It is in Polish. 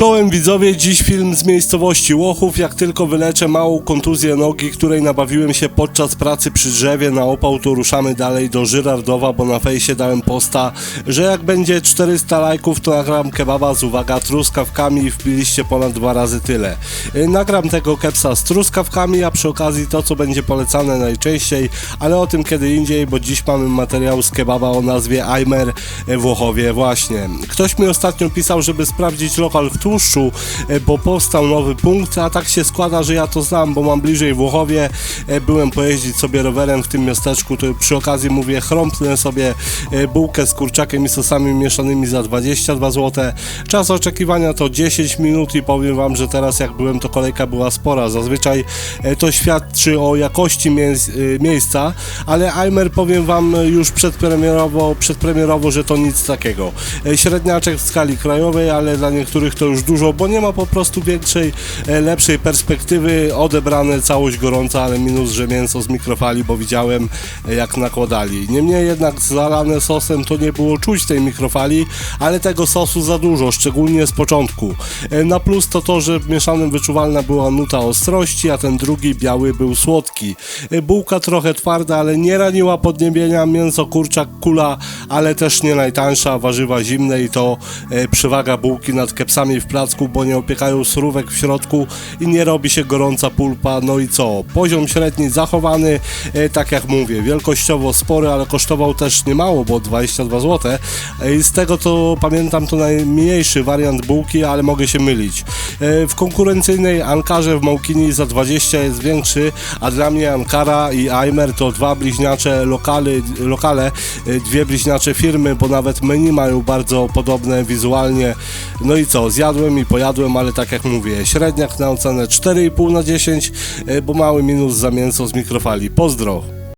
Czołem widzowie, dziś film z miejscowości Łochów. Jak tylko wyleczę małą kontuzję nogi, której nabawiłem się podczas pracy przy drzewie na opał, to ruszamy dalej do Żyrardowa, bo na fejsie dałem posta, że jak będzie 400 lajków, to nagram kebaba z uwaga truskawkami i wbiliście ponad dwa razy tyle. Y, Nagram tego kepsa z truskawkami, a przy okazji to, co będzie polecane najczęściej, ale o tym kiedy indziej, bo dziś mamy materiał z kebaba o nazwie Aimer w Łochowie właśnie. Ktoś mi ostatnio pisał, żeby sprawdzić lokal w tłuszczu, e, bo powstał nowy punkt, a tak się składa, że ja to znam, bo mam bliżej w Łochowie. E, Byłem pojeździć sobie rowerem w tym miasteczku, to przy okazji mówię, chrąpnę sobie e, bułkę z kurczakiem i sosami mieszanymi za 22 zł. Czas oczekiwania to 10 minut i powiem Wam, że teraz jak byłem, to kolejka była spora. Zazwyczaj to świadczy o jakości miejsc, miejsca, ale Aimer powiem Wam już przedpremierowo, przedpremierowo, że to nic takiego. Średniaczek w skali krajowej, ale dla niektórych to już dużo, bo nie ma po prostu większej, e, lepszej perspektywy. Odebrane całość gorąca, ale minus, że mięso z mikrofali, bo widziałem e, jak nakładali. Niemniej jednak zalane sosem to nie było czuć tej mikrofali, ale tego sosu za dużo, szczególnie z początku. E, Na plus to to, że w mieszanym wyczuwalna była nuta ostrości, a ten drugi biały był słodki. Bułka trochę twarda, ale nie raniła podniebienia, mięso kurczak kula, ale też nie najtańsza, warzywa zimne i to przewaga bułki nad kepsami w placku, bo nie opiekają surówek w środku i nie robi się gorąca pulpa, no i co? Poziom średni zachowany, e, tak jak mówię, wielkościowo spory, ale kosztował też niemało, bo 22 zł. E, I z tego to pamiętam to najmniejszy wariant bułki, ale mogę się mylić. E, W konkurencyjnej Ankarze w Małkini za 20 jest większy, a dla mnie Ankara i Aimer to dwa bliźniacze lokale, lokale dwie bliźniacze firmy, bo nawet menu mają bardzo podobne wizualnie. No i co, zjadłem i pojadłem, ale tak jak mówię, średniak na ocenę 4,5 na 10, e, bo mały minus za mięso z mikrofali. Pozdro!